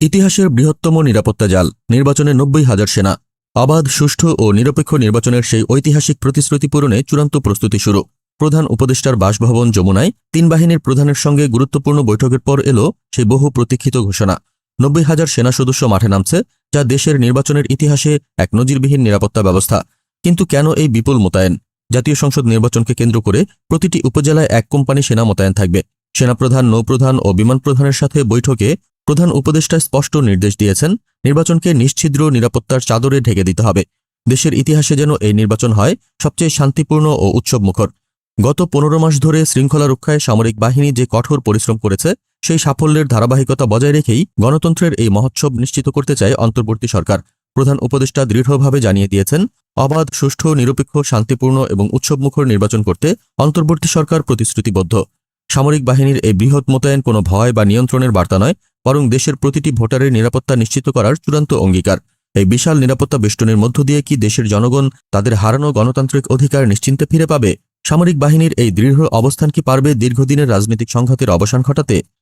ইতিহাসের বৃহত্তম নিরাপত্তা জাল, নির্বাচনে নব্বই হাজার সেনা। অবাধ সুষ্ঠু ও নিরপেক্ষ নির্বাচনের সেই ঐতিহাসিক প্রতিশ্রুতি পূরণে চূড়ান্ত প্রস্তুতি শুরু। প্রধান উপদেষ্টার বাসভবন যমুনায় তিন বাহিনীর প্রধানের সঙ্গে গুরুত্বপূর্ণ বৈঠকের পর এলো সেই বহু প্রতীক্ষিত ঘোষণা। নব্বই হাজার সেনা সদস্য মাঠে নামছে, যা দেশের নির্বাচনের ইতিহাসে এক নজিরবিহীন নিরাপত্তা ব্যবস্থা। কিন্তু কেন এই বিপুল মোতায়েন? জাতীয় সংসদ নির্বাচনকে কেন্দ্র করে প্রতিটি উপজেলায় এক কোম্পানি সেনা মোতায়েন থাকবে। সেনাপ্রধান, নৌপ্রধান ও বিমান প্রধানের সাথে বৈঠকে প্রধান উপদেষ্টা স্পষ্ট নির্দেশ দিয়েছেন, নির্বাচনকে নিশ্ছিদ্র নিরাপত্তার চাদরে ঢেকে দিতে হবে। দেশের ইতিহাসে যেন এই নির্বাচন হয় সবচেয়ে শান্তিপূর্ণ ও উৎসবমুখর। গত পনেরো মাস ধরে শৃঙ্খলা রক্ষায় সামরিক বাহিনী যে কঠোর পরিশ্রম করেছে, সেই সাফল্যের ধারাবাহিকতা বজায় রেখেই গণতন্ত্রের এই মহোৎসব নিশ্চিত করতে চায় অন্তর্বর্তী সরকার। প্রধান উপদেষ্টা দৃঢ়ভাবে জানিয়ে দিয়েছেন, অবাধ, সুষ্ঠু, নিরপেক্ষ, শান্তিপূর্ণ এবং উৎসবমুখর নির্বাচন করতে অন্তর্বর্তী সরকার প্রতিশ্রুতিবদ্ধ। সামরিক বাহিনীর এই বৃহৎ মোতায়েন কোনো ভয় বা নিয়ন্ত্রণের বার্তা নয় বরং দেশের প্রতিটি ভোটারের নিরাপত্তা নিশ্চিত করার চূড়ান্ত অঙ্গীকার। এই বিশাল নিরাপত্তা বেষ্টনের মধ্য দিয়ে কি দেশের জনগণ তাদের হারানো গণতান্ত্রিক অধিকার নিশ্চিন্তে ফিরে পাবে? সামরিক বাহিনীর এই দৃঢ় অবস্থান কি পারবে দীর্ঘদিনের রাজনৈতিক সংঘাতের অবসান ঘটাতে?